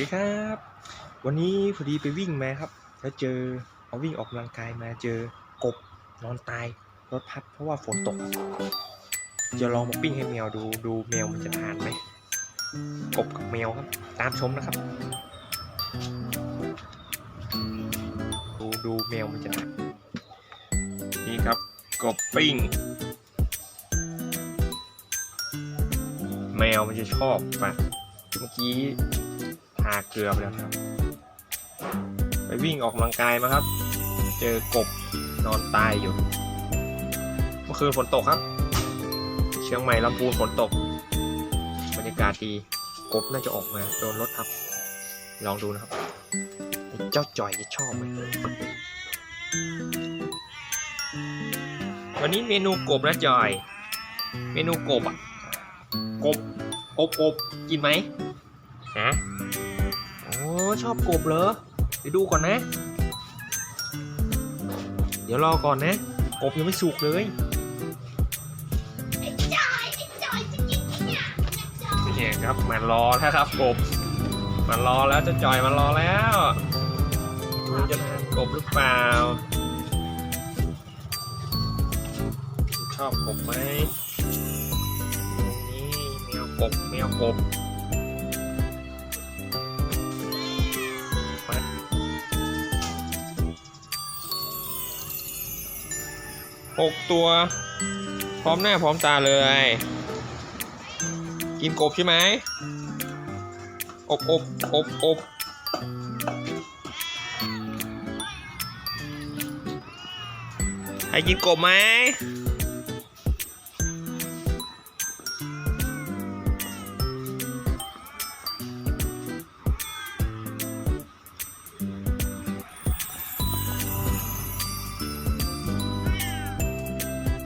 ดีครับ วันนี้พอดีไปวิ่งมาครับ แล้วเจอเอาวิ่งออกกำลังกายมาเจอกบนอนตายรถพัดเพราะว่าฝนตก จะลองมาปิ้งให้แมวดูดูแมวมันจะทานไหมกบกับแมวครับ ตามชมนะครับ ดูดูแมวมันจะทานนี่ครับกบปิ้ง แมวมันจะชอบปะเมื่อกี้ ทาเกลือไปแล้วครับ ไปวิ่งออกกำลังกายมาครับ เจอกบนอนตายอยู่ เมื่อคืนฝนตกครับ เชียงใหม่ลำพูนฝนตก บรรยากาศดี กบน่าจะออกมาโดนรถทับ ลองดูนะครับ เจ้าจ่อยจะชอบไหมวันนี้เมนูกบนะจอย เมนูกบอะ กบอบอบกินไหมฮะ ชอบกบเหรอเดี๋ยวดูก่อนนะ เดี๋ยวรอก่อนนะ กบยังไม่สุกเลยเนี่ยครับมารอแล้วครับกบมารอแล้วเจะจอยมารอแล้วดูจะทานกบหรือเปล่า ชอบกบไหมนี่แมวกบแมวกบ 6 ตัว พร้อมหน้าพร้อมตาเลย กินกบใช่ไหมอบอบอบอบใครกินกบไหม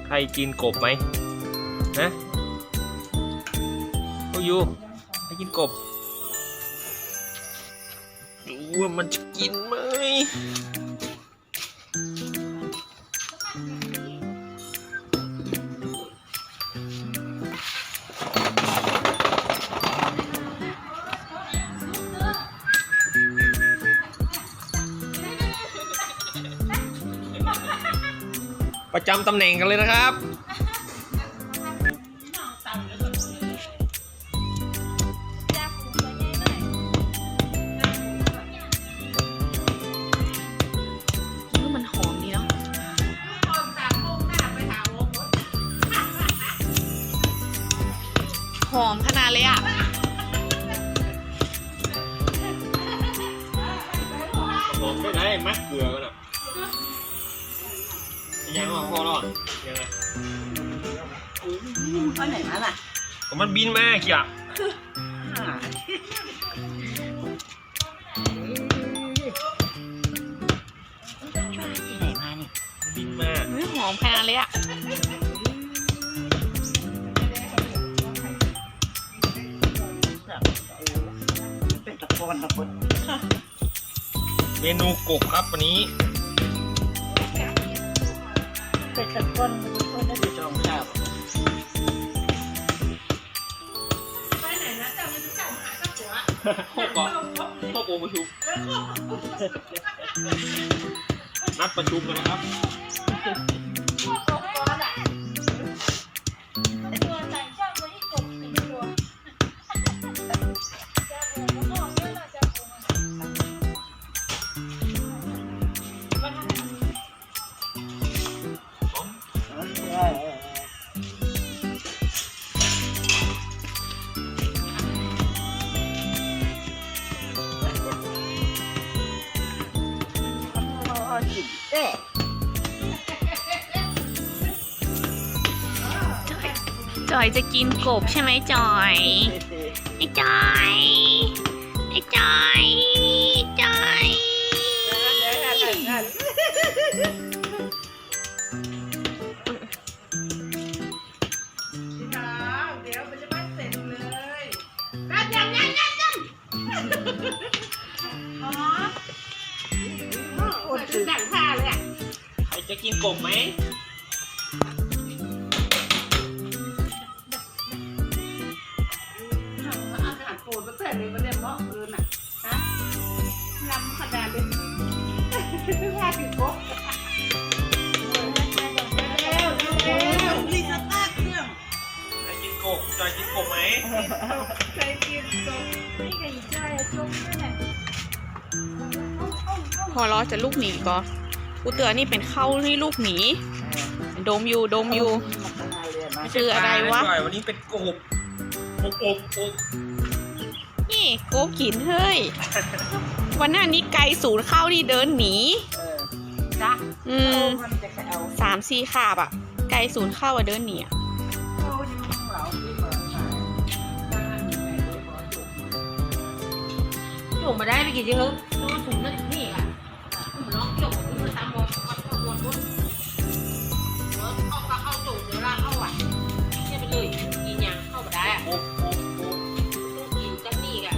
ใครกินกบไหมนะโอยูใครกินกบดูว่ามันจะกินไหม ประจำตำแหน่งกันเลยนะครับว่ามันหอมดีเนาะหอมขนาดเลยอะ ผมไม่ได้มักเกลือ กันอะยังอะพอรอดยังไงไปไหนมาล่ะก็มันบินมาเกี่ยอ่าที่ไหนมานี่บินมาเฮ้ยหอมขนาดเลยอะเป็นตะกอนตะกอนเมนูกบครับวันนี้ เป็นตะกอนตะกอนได้ดูจองข้าวพวกก็พวกโอประชุมนัดประชุมกันนะครับ เอ๊ะจอยจะกินกบใช่ไหมจอยไอ้ จะกินกบไหมอาหารโปรดตั้งแตเลยมาเนี่ยเพราะเอิญอะฮะลำขนาดเลยไม่พลาดถึงกบลิซ่าต้าเครื่องจะกินกบจอยกินกบไหมเคยกินกบนี่กับอีจ้อยชมด้หลพอล้อจะลูกหนีก็ กูเตือนนี่เป็นเข้าที่ลูกหนีดมอยู่ดมอยู่มันทำงานเรือนมาคืออะไรวะจอยวันนี้เป็นกบอบอบอบนี่โกกินเฮ้ย วันหน้านี้ไกลศูนย์เข้าที่เดินหนีเออจ้ะอืมมันจะเอาสามสี่ขาบอะไกลศูนย์เข้าอะเดินหนีอะเข้าอยู่ข้างเราที่เปิดขายบ้านอยู่ไหนเลยขอจุกจุ่มมาได้ไปกี่เยอะดูถุงนั่น วัดข้างบนบเออเข้าก็เข้าจุ่เดี๋ยวลากเข้าอะเนี่ยไปเลยกินยังเข้ามาได้อะอบอบอบต้องกินกันนี่อะ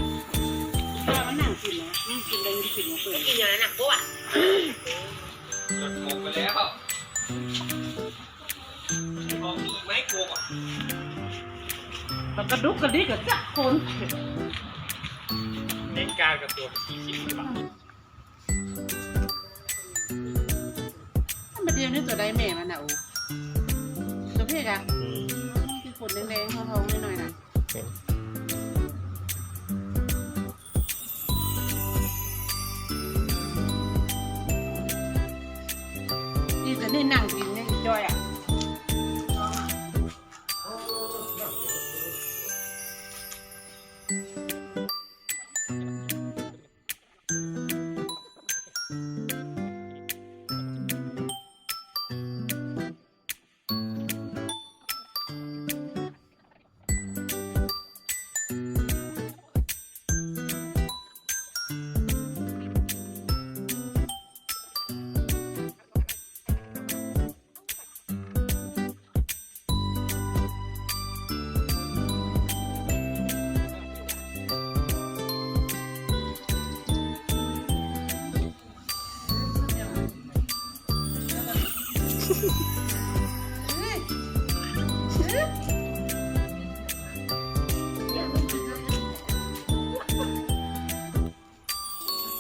ถ้ามันนั่งกินนะอืมกินเลยกินมาเปิดกินอย่างนั้นอะปุ๊บอะจดกไปแล้วลองมีอีกไหมกบอะกระดุกกระดิกกับจักคนเล่นการกับตัวสี่สิบบาทมาเดียว ตัวใดแม่มันน่ะโอ้ตัวเพกอะที่ขนแดงๆทองๆหน่อยๆน่ะนี่แต่นี่นั่งกินเนี่ย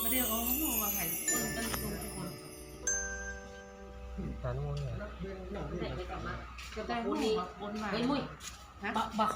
มาเดียวเขาบอกว่าไงคนตั้งตรงทุกคนหาโน่นเลยก็ได้ห้องมาบนมาเฮ้ยมุ้ยฮะบัก